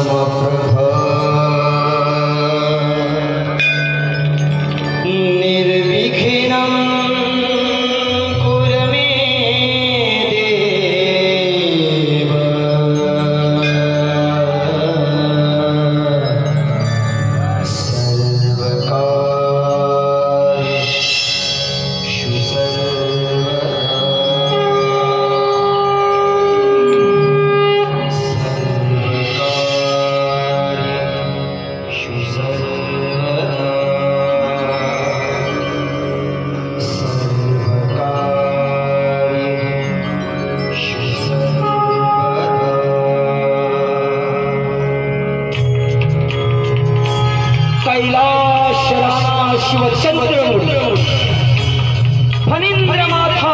I'm a Prabhu. Shivchandra Phanindra माथा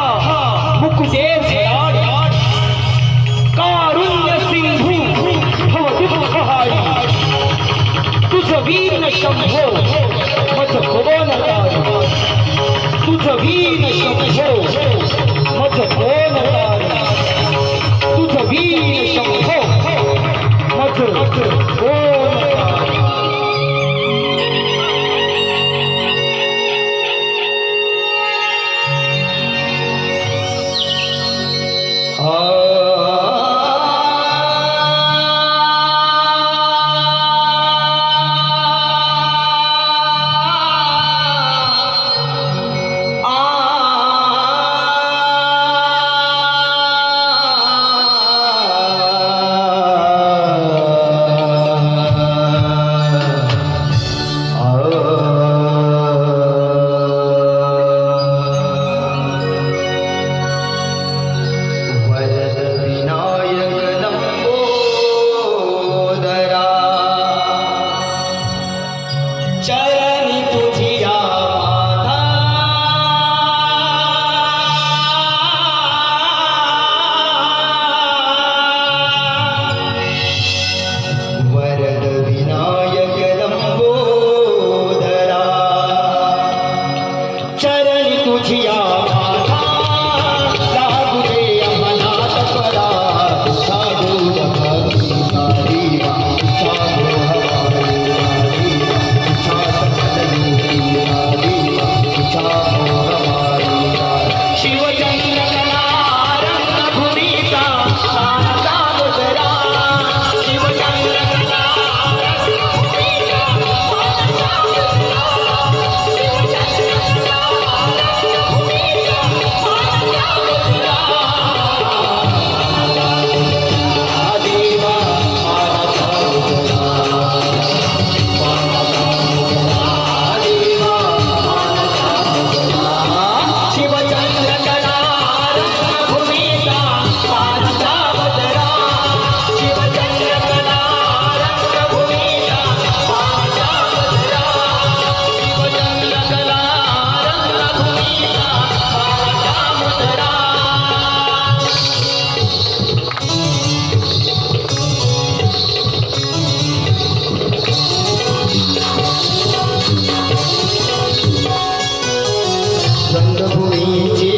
मुकुटे कारुण्य सिंधू भव दुःखहारी। तुझ वीर शंभो मज कोण तुझ वीर शंभो मज कोण तुझ वीर शंभो मज। Ah. 你已